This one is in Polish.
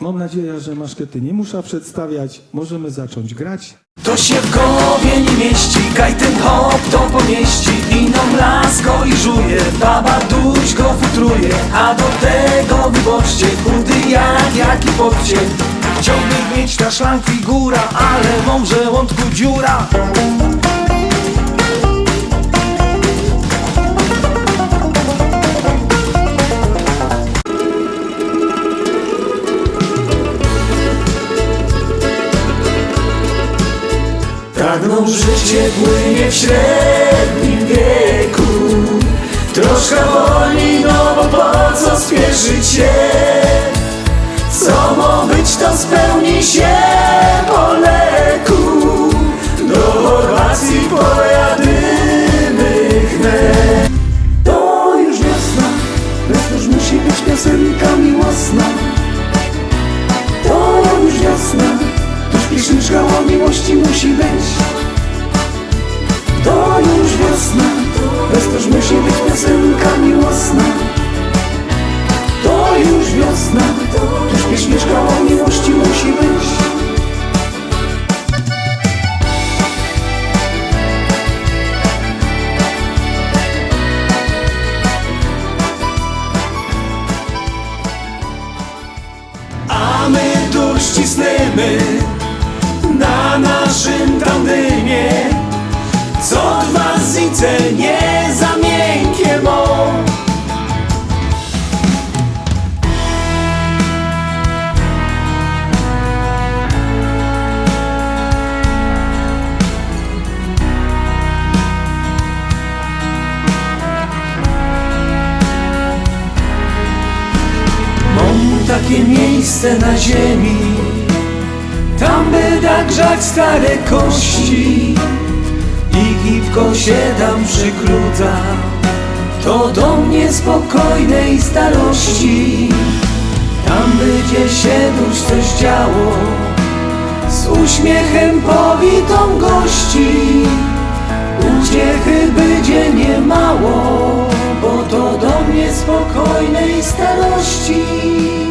Mam nadzieję, że maszkety nie muszę przedstawiać. Możemy zacząć grać. To się w głowie nie mieści, kaj ten hop to pomieści. Iną lasko i żuje, baba duś go futruje. A do tego wyboczcie, chudy jak jaki podcień Chciałbym mieć na szlang figura, ale mam w żołądku dziura No życie płynie w średnim wieku. Troszkę wolniej, no bo po co spieszyć się? Co ma być, to spełni się po leku. Do Chorwacji pojadymy chne To już wiosna, bez już musi być piosenka miłosna miłości musi być. To już wiosna, bez już musi być piosenka miłosna. To już wiosna, tuż piszyczka o miłości musi być. A my tu ścisnemy zice nie za miękkie Mam takie miejsce na ziemi. Tam by tak grzać stare kości Gipko się tam przykruta To do mnie spokojnej starości. Tam będzie się tuż coś działo Z uśmiechem powitą gości. Uciechy będzie niemało Bo to do mnie spokojnej starości